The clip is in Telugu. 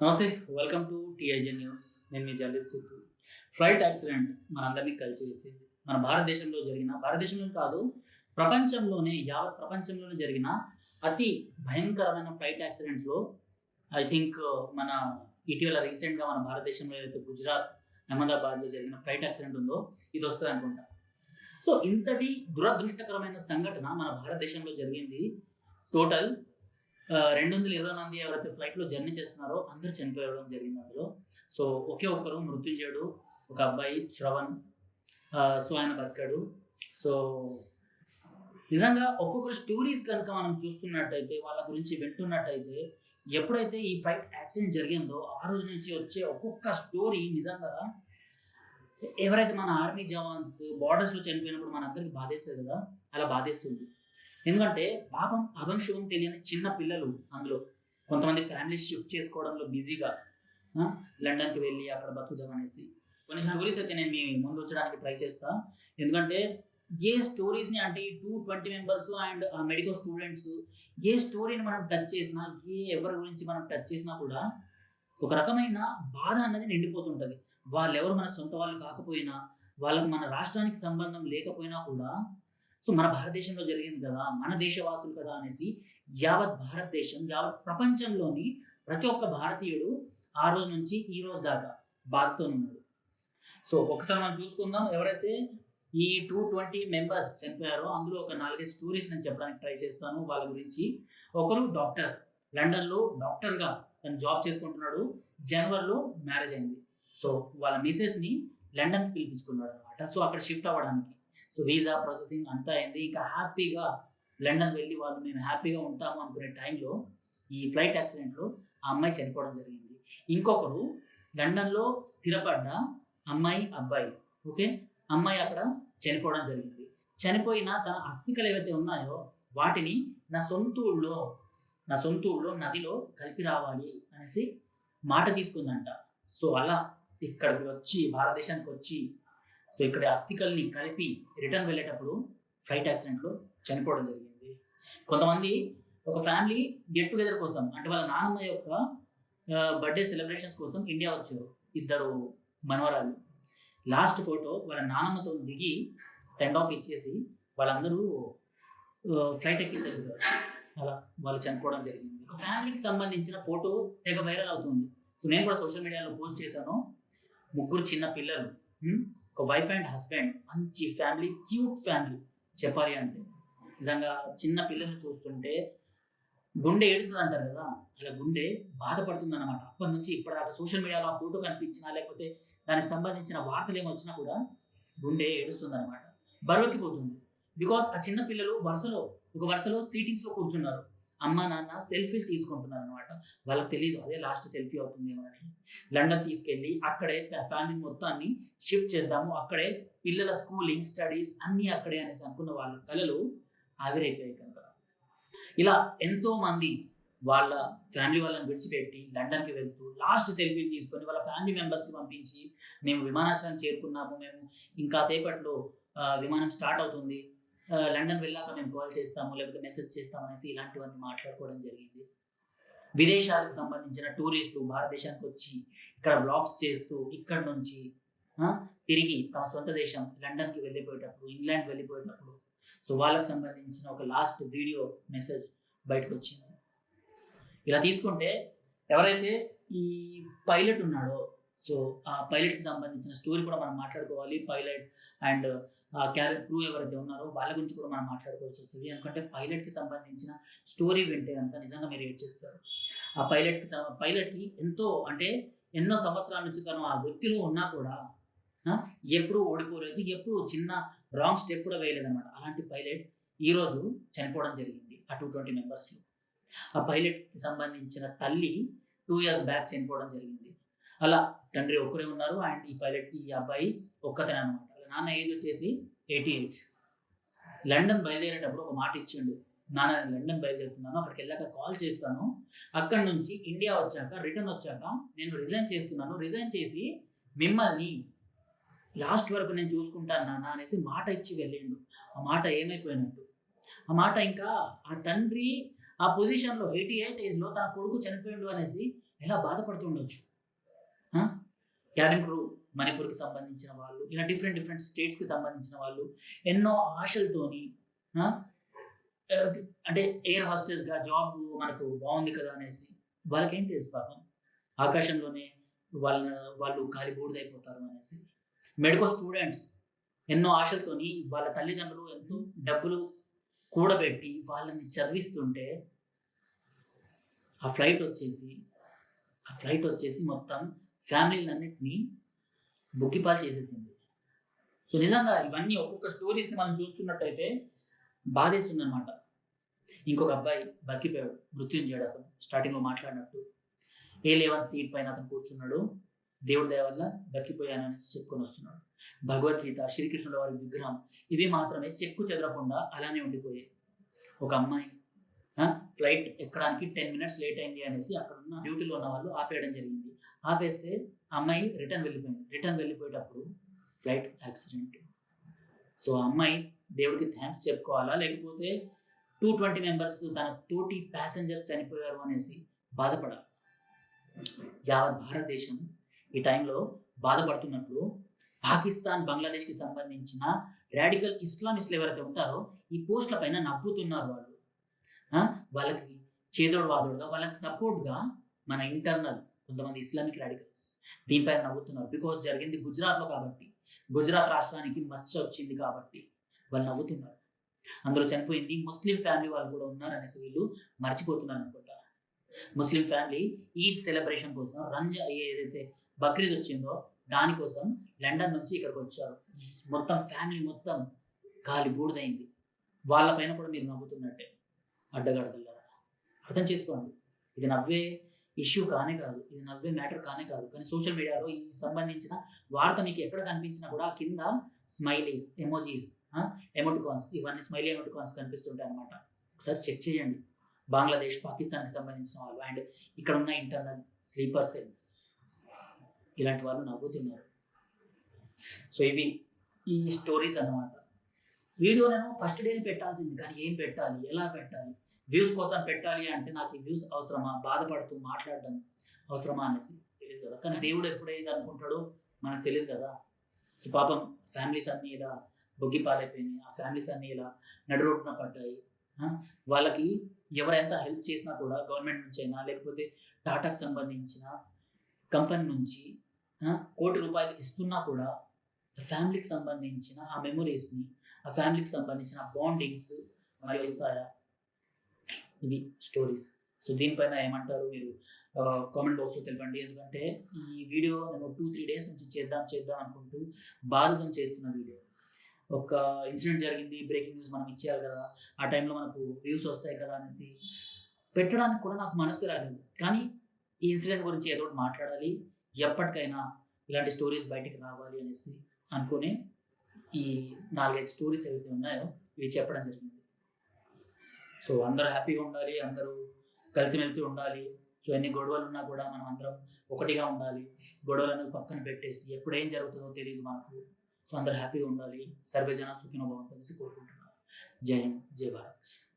నమస్తే వెల్కమ్ టు టీఐజే న్యూస్ నేను మీ జర్నలిస్ట్ సిద్ధు. ఫ్లైట్ యాక్సిడెంట్ మనందరినీ కలిసివేసింది మన భారతదేశంలో జరిగిన భారతదేశంలో కాదు ప్రపంచంలోనే యావత్ ప్రపంచంలోనే జరిగిన అతి భయంకరమైన ఫ్లైట్ యాక్సిడెంట్స్లో ఐ థింక్ మన ఇటీవల రీసెంట్గా మన భారతదేశంలో ఏదైతే గుజరాత్ అహ్మదాబాద్లో జరిగిన ఫ్లైట్ యాక్సిడెంట్ ఉందో ఇది వస్తుంది అనుకుంటా. సో ఇంతటి దురదృష్టకరమైన సంఘటన మన భారతదేశంలో జరిగింది. టోటల్ రెండు వందల ఇరవై మంది ఎవరైతే ఫ్లైట్లో జర్నీ చేస్తున్నారో అందరూ చనిపోవడం జరిగింది అందులో. సో ఒకే ఒక్కరు మృత్యుంజయుడు ఒక అబ్బాయి శ్రవణ్ సో ఆయన బతికాడు. సో నిజంగా ఒక్కొక్కరు స్టోరీస్ కనుక మనం చూస్తున్నట్టయితే వాళ్ళ గురించి వింటున్నట్టయితే ఎప్పుడైతే ఈ ఫ్లైట్ యాక్సిడెంట్ జరిగిందో ఆ రోజు నుంచి వచ్చే ఒక్కొక్క స్టోరీ నిజంగా ఎవరైతే మన ఆర్మీ జవాన్స్ బార్డర్స్లో చనిపోయినప్పుడు మన అందరికి బాధేస్తుంది కదా? అలా బాధేస్తుంది. ఎందుకంటే పాపం అభం శుభం తెలియని చిన్న పిల్లలు అందులో. కొంతమంది ఫ్యామిలీ షిఫ్ట్ చేసుకోవడంలో బిజీగా లండన్కి వెళ్ళి అక్కడ బతుకుదాం అనేసి. కొన్ని స్టోరీస్ అయితే నేను మీ ముందు వచ్చడానికి ట్రై చేస్తా. ఎందుకంటే ఏ స్టోరీస్ని అంటే ఈ టూ ట్వంటీ మెంబర్స్ అండ్ ఆ మెడికల్ స్టూడెంట్స్ ఏ స్టోరీని మనం టచ్ చేసినా ఏ ఎవరి గురించి మనం టచ్ చేసినా కూడా ఒక రకమైన బాధ అన్నది నిండిపోతుంటుంది. వాళ్ళెవరు మన సొంత వాళ్ళు కాకపోయినా వాళ్ళకి మన రాష్ట్రానికి సంబంధం లేకపోయినా కూడా సో మన భారతదేశంలో జరిగింది కదా మన దేశవాసులు కదా అనేసి యావత్ భారతదేశం యావత్ ప్రపంచంలోని ప్రతి ఒక్క భారతీయుడు ఆ రోజు నుంచి ఈ రోజు దాకా బాధతో ఉన్నాడు. సో ఒకసారి మనం చూసుకుందాం ఎవరైతే ఈ టూ ట్వంటీ మెంబర్స్ చనిపోయారో అందులో ఒక నాలుగైదు స్టోరీస్ నేను చెప్పడానికి ట్రై చేస్తాను. వాళ్ళ గురించి ఒకరు డాక్టర్ లండన్లో డాక్టర్గా తను జాబ్ చేసుకుంటున్నాడు. జనవరిలో మ్యారేజ్ అయింది. సో వాళ్ళ మిసెస్ని లండన్కి పిలిపించుకున్నాడు అనమాట సో అక్కడ షిఫ్ట్ అవ్వడానికి సో వీసా ప్రాసెసింగ్ అంతా అయింది. ఇంకా హ్యాపీగా లండన్ వెళ్ళి వాళ్ళు మేము హ్యాపీగా ఉంటాము అనుకునే టైంలో ఈ ఫ్లైట్ యాక్సిడెంట్లో ఆ అమ్మాయి చనిపోవడం జరిగింది. ఇంకొకరు లండన్లో స్థిరపడ్డ అమ్మాయి అబ్బాయి ఓకే? అమ్మాయి అక్కడ చనిపోవడం జరిగింది. చనిపోయిన తన అస్థికలు ఏవైతే ఉన్నాయో వాటిని నా సొంత ఊళ్ళో నా సొంత ఊళ్ళో నదిలో కలిపి రావాలి అనేసి మాట తీసుకుందంట. సో అలా ఇక్కడికి వచ్చి భారతదేశానికి వచ్చి సో ఇక్కడ అస్థికల్ని కలిపి రిటర్న్ వెళ్ళేటప్పుడు ఫ్లైట్ యాక్సిడెంట్లో చనిపోవడం జరిగింది. కొంతమంది ఒక ఫ్యామిలీ గెట్ టుగెదర్ కోసం అంటే వాళ్ళ నాన్నమ్మ యొక్క బర్త్డే సెలబ్రేషన్స్ కోసం ఇండియా వచ్చారు. ఇద్దరు మనవరాలు లాస్ట్ ఫోటో వాళ్ళ నాన్నమ్మతో దిగి సెండ్ ఆఫ్ ఇచ్చేసి వాళ్ళందరూ ఫ్లైట్ ఎక్కేసి అలా వాళ్ళు చనిపోవడం జరిగింది. ఒక ఫ్యామిలీకి సంబంధించిన ఫోటో తెగ వైరల్ అవుతుంది. సో నేను కూడా సోషల్ మీడియాలో పోస్ట్ చేశాను. ముగ్గురు చిన్న పిల్లలు. ఒక వైఫ్ అండ్ హస్బెండ్ మంచి ఫ్యామిలీ క్యూట్ ఫ్యామిలీ చెప్పాలి అంటే. నిజంగా చిన్న పిల్లల్ని చూస్తుంటే గుండె ఏడుస్తుంది అంటారు కదా? అలా గుండె బాధపడుతుంది అనమాట అప్పటి నుంచి ఇప్పటిదాకా సోషల్ మీడియాలో ఆ ఫోటో కనిపించినా లేకపోతే దానికి సంబంధించిన వార్తలు ఏమి వచ్చినా కూడా గుండె ఏడుస్తుంది అనమాట బరువెక్కిపోతుంది బికాస్ ఆ చిన్న పిల్లలు వరుసలో ఒక వరుసలో సీటింగ్స్లో కూర్చున్నారు. అమ్మ నాన్న సెల్ఫీలు తీసుకుంటున్నారు అనమాట వాళ్ళకి తెలియదు అదే లాస్ట్ సెల్ఫీ అవుతుందేమో అని. లండన్ తీసుకెళ్ళి అక్కడే ఫ్యామిలీ మొత్తాన్ని షిఫ్ట్ చేద్దాము అక్కడే పిల్లల స్కూలింగ్ స్టడీస్ అన్నీ అక్కడే అనేసి అనుకున్న వాళ్ళ కళలు ఆవిరైపోయాయి కనుక. ఇలా ఎంతోమంది వాళ్ళ ఫ్యామిలీ వాళ్ళని విడిచిపెట్టి లండన్కి వెళ్తూ లాస్ట్ సెల్ఫీలు తీసుకొని వాళ్ళ ఫ్యామిలీ మెంబర్స్కి పంపించి మేము విమానాశ్రయం చేరుకున్నాము మేము ఇంకా సేపట్లో విమానం స్టార్ట్ అవుతుంది లండన్ వెళ్ళాక మేము కాల్ చేస్తాము లేకపోతే మెసేజ్ చేస్తాము అనేసి ఇలాంటివన్నీ మాట్లాడుకోవడం జరిగింది. విదేశాలకు సంబంధించిన టూరిస్టులు భారతదేశానికి వచ్చి ఇక్కడ వ్లాగ్స్ చేస్తూ ఇక్కడ నుంచి తిరిగి తమ సొంత దేశం లండన్కి వెళ్ళిపోయేటప్పుడు ఇంగ్లాండ్ వెళ్ళిపోయేటప్పుడు సో వాళ్ళకి సంబంధించిన ఒక లాస్ట్ వీడియో మెసేజ్ బయటకు వచ్చింది. ఇలా తీసుకుంటే ఎవరైతే ఈ పైలట్ ఉన్నాడో సో ఆ పైలట్కి సంబంధించిన స్టోరీ కూడా మనం మాట్లాడుకోవాలి. పైలట్ అండ్ క్యారెట్ క్రూ ఎవరైతే ఉన్నారో వాళ్ళ గురించి కూడా మనం మాట్లాడుకోవాల్సి వస్తుంది. ఎందుకంటే పైలట్కి సంబంధించిన స్టోరీ వింటే కనుక నిజంగా మీరు ఏడ్ చేస్తారు. ఆ పైలట్కి పైలట్కి ఎంతో అంటే ఎన్నో సంవత్సరాల నుంచి తను ఆ వృత్తిలో ఉన్నా కూడా ఎప్పుడు ఎప్పుడూ ఓడిపోలేదు. ఎప్పుడు చిన్న రాంగ్ స్టెప్ కూడా వేయలేదన్నమాట. అలాంటి పైలట్ ఈరోజు చనిపోవడం జరిగింది ఆ టూ ట్వంటీ మెంబర్స్లో. ఆ పైలట్కి సంబంధించిన తల్లి టూ ఇయర్స్ బ్యాక్ చనిపోవడం జరిగింది. అలా తండ్రి ఒక్కరే ఉన్నారు. అండ్ ఈ పైలట్ ఈ అబ్బాయి ఒక్కతనే అనమాట నాన్న ఏజ్ వచ్చేసి ఎయిటీ ఎయిట్ లండన్ బయలుదేరేటప్పుడు ఒక మాట ఇచ్చిండు. నాన్న నేను లండన్ బయలుదేరుతున్నాను. అక్కడికి వెళ్ళాక కాల్ చేస్తాను. అక్కడి నుంచి ఇండియా వచ్చాక రిటర్న్ వచ్చాక నేను రిజైన్ చేస్తున్నాను. రిజైన్ చేసి మిమ్మల్ని లాస్ట్ వరకు నేను చూసుకుంటాను నాన్న అనేసి మాట ఇచ్చి వెళ్ళిండు. ఆ మాట ఏమైపోయినట్టు? ఆ మాట ఇంకా ఆ తండ్రి ఆ పొజిషన్లో ఎయిటీ ఎయిట్ ఏజ్లో తన కొడుకు చనిపోయిండు అనేసి ఎలా బాధపడుతుండొచ్చు క్యాబిన్ క్రూ మణిపూర్కి సంబంధించిన వాళ్ళు ఇలా డిఫరెంట్ డిఫరెంట్ స్టేట్స్కి సంబంధించిన వాళ్ళు ఎన్నో ఆశలతోని అంటే ఎయిర్ హాస్టెస్గా జాబ్ మనకు బాగుంది కదా అనేసి వాళ్ళకేం తెలుసు పాపం? ఆకాశంలోనే వాళ్ళ వాళ్ళు కాలి బూడిదైపోతారు అనేసి మెడికల్ స్టూడెంట్స్ ఎన్నో ఆశలతోని వాళ్ళ తల్లిదండ్రులు ఎంతో డబ్బులు కూడబెట్టి వాళ్ళని చదివిస్తుంటే ఆ ఫ్లైట్ వచ్చేసి ఆ ఫ్లైట్ వచ్చేసి మొత్తం ఫ్యామిలీలన్నింటినీ బుక్కిపాలు చేసేసింది. సో నిజంగా ఇవన్నీ ఒక్కొక్క స్టోరీస్ని మనం చూస్తున్నట్టయితే బాధేస్తుంది అనమాట ఇంకొక అబ్బాయి బతికిపోయాడు మృత్యుంజయుడు అతను స్టార్టింగ్లో మాట్లాడినట్టు. ఏ లెవెన్ సీట్ పైన అతను కూర్చున్నాడు దేవుడి దయ వల్ల బతికిపోయాను అనేసి చెప్పుకొని వస్తున్నాడు. భగవద్గీత శ్రీకృష్ణుల వారి విగ్రహం ఇవి మాత్రమే చెక్కు చెదరకుండా అలానే ఉండిపోయాయి. ఒక అమ్మాయి ఫ్లైట్ ఎక్కడానికి టెన్ మినిట్స్ లేట్ అయింది అనేసి అక్కడ ఉన్న డ్యూటీలో ఉన్న వాళ్ళు ఆపేయడం జరిగింది. ఆపేస్తే అమ్మాయి రిటర్న్ వెళ్ళిపోయింది. రిటర్న్ వెళ్ళిపోయేటప్పుడు ఫ్లైట్ యాక్సిడెంట్. సో అమ్మాయి దేవుడికి థ్యాంక్స్ చెప్పుకోవాలా? లేకపోతే టూ ట్వంటీ మెంబర్స్ తన తోటి ప్యాసింజర్స్ చనిపోయారు అనేసి బాధపడాలి. యావత్ భారతదేశం ఈ టైంలో బాధపడుతున్నప్పుడు పాకిస్తాన్ బంగ్లాదేశ్కి సంబంధించిన రాడికల్ ఇస్లామిస్టులు ఎవరైతే ఉంటారో ఈ పోస్టుల పైన నవ్వుతున్నారు వాళ్ళు. వాళ్ళకి చేదోడు వాదోడుగా వాళ్ళకి సపోర్ట్గా మన ఇంటర్నల్ కొంతమంది ఇస్లామిక్ రాడికల్స్ దీనిపైన నవ్వుతున్నారు. బికాజ్ జరిగింది గుజరాత్లో కాబట్టి గుజరాత్ రాష్ట్రానికి మచ్చ వచ్చింది కాబట్టి వాళ్ళు నవ్వుతున్నారు. అందులో చనిపోయింది ముస్లిం ఫ్యామిలీ వాళ్ళు కూడా ఉన్నారు అనేసి వీళ్ళు మర్చిపోతున్నారు అనుకుంటా. ముస్లిం ఫ్యామిలీ ఈద్ సెలబ్రేషన్ కోసం రంజా ఏదైతే బక్రీద్ వచ్చిందో దానికోసం లండన్ నుంచి ఇక్కడికి వచ్చారు. మొత్తం ఫ్యామిలీ మొత్తం గాలి బూడిదైంది. వాళ్ళపైన కూడా మీరు నవ్వుతున్నట్టే. అడ్డగడదల్లారా అర్థం చేసుకోండి. ఇది నవ్వే ఇష్యూ కానే కాదు. ఇది నవ్వే మ్యాటర్ కానే కాదు. కానీ సోషల్ మీడియాలో ఈ సంబంధించిన వార్త మీకు ఎక్కడ కనిపించినా కూడా కింద స్మైలీస్ ఎమోజీస్ ఎమోటికాన్స్ ఇవన్నీ స్మైలీ ఎమోటికాన్స్ కనిపిస్తుంటాయి అనమాట ఒకసారి చెక్ చేయండి. బంగ్లాదేశ్ పాకిస్తాన్కి సంబంధించిన వాళ్ళు. అండ్ ఇక్కడ ఉన్న ఇంటర్నల్ స్లీపర్ సెల్స్. ఇలాంటి వాళ్ళు నవ్వుతున్నారు. సో ఇవి ఈ స్టోరీస్ అన్నమాట. వీడియోలను ఫస్ట్ డేని పెట్టాల్సింది. కానీ ఏం పెట్టాలి? ఎలా పెట్టాలి? వ్యూస్ కోసం పెట్టాలి అంటే నాకు ఈ వ్యూస్ అవసరమా? బాధపడుతూ మాట్లాడడం అవసరమా అనేసి తెలియదు కదా. కానీ దేవుడు ఎప్పుడైతే అనుకుంటాడో మనకు తెలియదు కదా. సో పాపం ఫ్యామిలీస్ అన్నీ ఇలా బొగ్గి పాలైపోయినాయి. ఆ ఫ్యామిలీస్ అన్నీ ఇలా నడురోడ్డున పడ్డాయి. వాళ్ళకి ఎవరెంత హెల్ప్ చేసినా కూడా గవర్నమెంట్ నుంచి అయినా లేకపోతే టాటాకు సంబంధించిన కంపెనీ నుంచి కోటి రూపాయలు ఇస్తున్నా కూడా ఫ్యామిలీకి సంబంధించిన ఆ మెమొరీస్ని ఆ ఫ్యామిలీకి సంబంధించిన బాండింగ్స్ మరి వస్తాయా? ఇవి స్టోరీస్. సో దీనిపైన ఏమంటారు మీరు? కామెంట్ బాక్స్లో తెలపండి. ఎందుకంటే ఈ వీడియో నేను టూ త్రీ డేస్ నుంచి చేద్దాం చేద్దాం అనుకుంటూ బాధతో చేస్తున్న వీడియో. ఒక ఇన్సిడెంట్ జరిగింది బ్రేకింగ్ న్యూస్ మనం ఇచ్చేయాలి కదా. ఆ టైంలో మనకు వ్యూస్ వస్తాయి కదా అనేసి పెట్టడానికి కూడా నాకు మనసు రాలేదు. కానీ ఈ ఇన్సిడెంట్ గురించి ఏదో ఒకటి మాట్లాడాలి. ఎప్పటికైనా ఇలాంటి స్టోరీస్ బయటికి రావాలి అనేసి అనుకునే ఈ నాలుగైదు స్టోరీస్ ఏవైతే ఉన్నాయో ఇవి చెప్పడం జరిగింది. సో అందరూ హ్యాపీగా ఉండాలి అందరూ కలిసిమెలిసి ఉండాలి. సో ఎన్ని గొడవలు ఉన్నా కూడా మనం అందరం ఒకటిగా ఉండాలి. గొడవలను పక్కన పెట్టేసి ఎప్పుడు ఏం జరుగుతుందో తెలియదు మనకు సో అందరూ హ్యాపీగా ఉండాలి. సర్వే జన సుఖినో భవంతు అనేసి కోరుకుంటున్నాను. జై హింద్ జై భారత్.